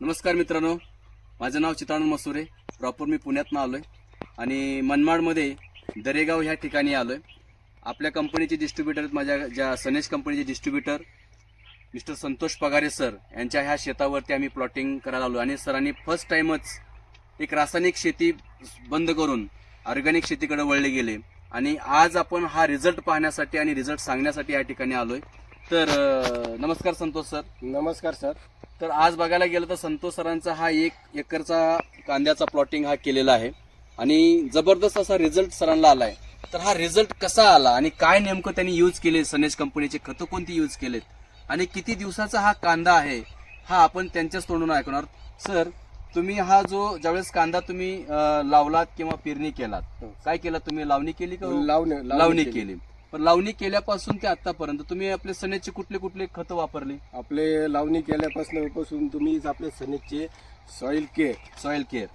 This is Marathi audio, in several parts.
नमस्कार मित्रांनो. माझं नाव चित्रानंद मसुरे. प्रॉपर मी पुण्यातनं आहे आणि मनमाडमध्ये दरेगाव ह्या ठिकाणी आलो आहे आपल्या कंपनीचे डिस्ट्रीब्युटर आहेत माझ्या ज्या सनेश कंपनीचे distributor mister Santosh Pagare sir यांच्या ह्या शेतावरती आम्ही प्लॉटिंग करायला आलो आणि सरांनी फर्स्ट टाइमच एक रासायनिक शेती बंद करून ऑर्गॅनिक शेतीकडे वळले गेले. आणि आज आपण हा रिझल्ट पाहण्यासाठी आणि रिझल्ट सांगण्यासाठी या ठिकाणी आलो आहे तर नमस्कार संतोष सर. नमस्कार सर. तर आज बघायला गेलं तर संतोष सरांचा हा एक एकरचा कांद्याचा प्लॉटिंग हा केलेला आहे. आणि जबरदस्त असा रिझल्ट सरांना आलाय. तर हा रिझल्ट कसा आला आणि काय नेमकं त्यांनी यूज केले? सनेज कंपनीचे खतं कोणती यूज केलेत? आणि किती दिवसाचा हा कांदा आहे हा आपण त्यांच्याच तोंडून ऐकणार सर तुम्ही हा जो ज्यावेळेस कांदा तुम्ही लावलात किंवा पेरणी केलात काय केलं तुम्ही? लावणी केली का लावणे लावणी केली. पण लावणी केल्यापासून ते आतापर्यंत तुम्ही आपले सनेजचे कुठले कुठले खतं वापरले? आपले लावणी केल्यापासून पासून तुम्ही आपले सनीचे सॉइल के सॉइल केअर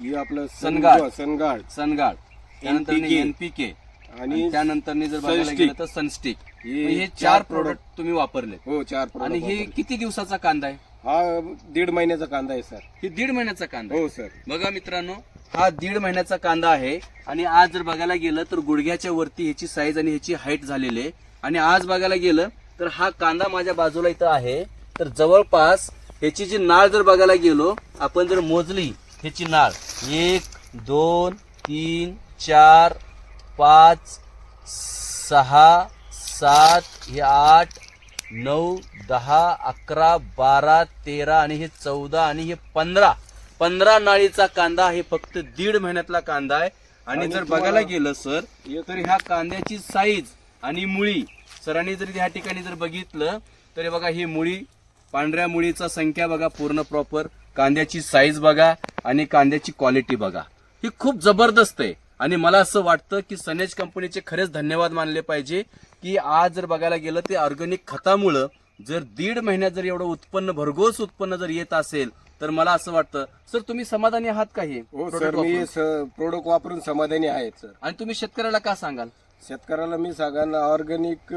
हे आपलं सनगाड. सनगाड सनगाड त्यानंतर. एनपीके आणि त्यानंतर जर बघायला. गेलं तर सनस्टिक हे चार प्रोडक्ट तुम्ही वापरले. हो चार आणि हे. किती दिवसाचा कांदा आहे? हा दीड महिन्याचा कांदा आहे सर. हे दीड महिन्याचा कांदा. हो सर. बघा मित्रांनो हा दीड महिन्याचा कांदा आहे. आणि आज जर बघायला गेलं तर गुडघ्याच्या वरती ह्याची साईज आणि ह्याची हाईट झालेली आहे. आणि आज बघायला गेलं तर हा कांदा माझ्या बाजूला इथं आहे. तर जवळपास ह्याची जी नाळ जर बघायला गेलो आपण जर मोजली ह्याची नाळ एक दोन तीन चार पाच सहा सात हे आठ नऊ दहा अकरा बारा तेरा आणि हे चौदा आणि हे पंधरा पंधरा नाळीचा कांदा हे फक्त दीड महिन्यातला कांदा आहे. आणि जर बघायला गेलं सर तर ह्या कांद्याची साईज आणि मुळी सरांनी जर ह्या ठिकाणी जर बघितलं तर बघा ही मुळी पांढऱ्या मुळीचा संख्या बघा पूर्ण प्रॉपर कांद्याची साईज बघा आणि कांद्याची क्वालिटी बघा. ही खूप जबरदस्त आहे. आणि मला असं वाटतं की सनेज कंपनीचे खरेच धन्यवाद मानले पाहिजे की आज जर बघायला गेलं ते ऑर्गॅनिक खतामुळं जर दीड महिन्यात जर एवढं उत्पन्न भरघोस उत्पन्न जर येत असेल तर मला असं वाटतं सर तुम्ही समाधानी आहात का हे? सर मी? प्रोडक्ट वापरून समाधानी आहेत सर. आणि तुम्ही शेतकऱ्याला का सांगाल? शेतकऱ्याला मी सांगा ऑर्गॅनिक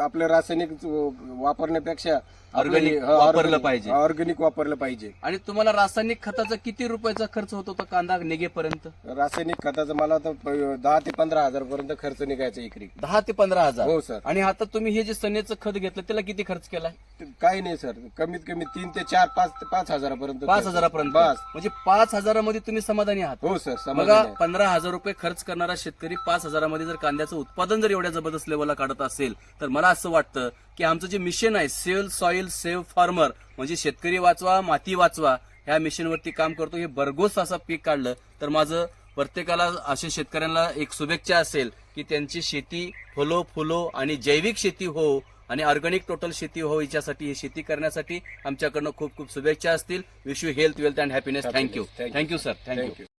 आपलं रासायनिक वापरण्यापेक्षा Organic वापरलं पाहिजे. ऑर्गॅनिक वापरलं पाहिजे. आणि तुम्हाला रासायनिक खताचा किती रुपयाचा खर्च होत होता कांदा निघेपर्यंत? रासायनिक खताचा मला तर दहा ते पंधरा हजार पर्यंत खर्च निघायचा एकरी. दहा ते पंधरा हजार? हो सर. आणि आता तुम्ही हे जे सनेचं खत घेतलं त्याला किती खर्च केलाय? ते काही नाही सर. कमीत कमी तीन ते चार पाच ते पाच हजारापर्यंत पाच. हजारापर्यंत? बस. म्हणजे पाच हजारामध्ये तुम्ही समाधानी आहात? हो सर आहे. पंधरा हजार रुपये खर्च करणारा शेतकरी पाच हजारामध्ये जर कांद्याचं उत्पादन जर एवढ्या जबरदस्त लेवलला काढत असेल तर मला असं वाटतं की आमचं जे मिशन आहे सेव्ह सॉइल सेव्ह फार्मर म्हणजे शेतकरी वाचवा माती वाचवा ह्या मिशनवरती काम करतो. हे भरघोस असं पीक काढलं तर माझं प्रत्येकाला अशा शेतकऱ्यांना एक शुभेच्छा असेल की त्यांची शेती फुलो फुलो आणि जैविक शेती हो आणि ऑर्गॅनिक टोटल शेती हो याच्यासाठी ही शेती करण्यासाठी आमच्याकडनं खूप खूप शुभेच्छा असतील. Wish you health wealth and happiness thank you. Thank you sir thank you.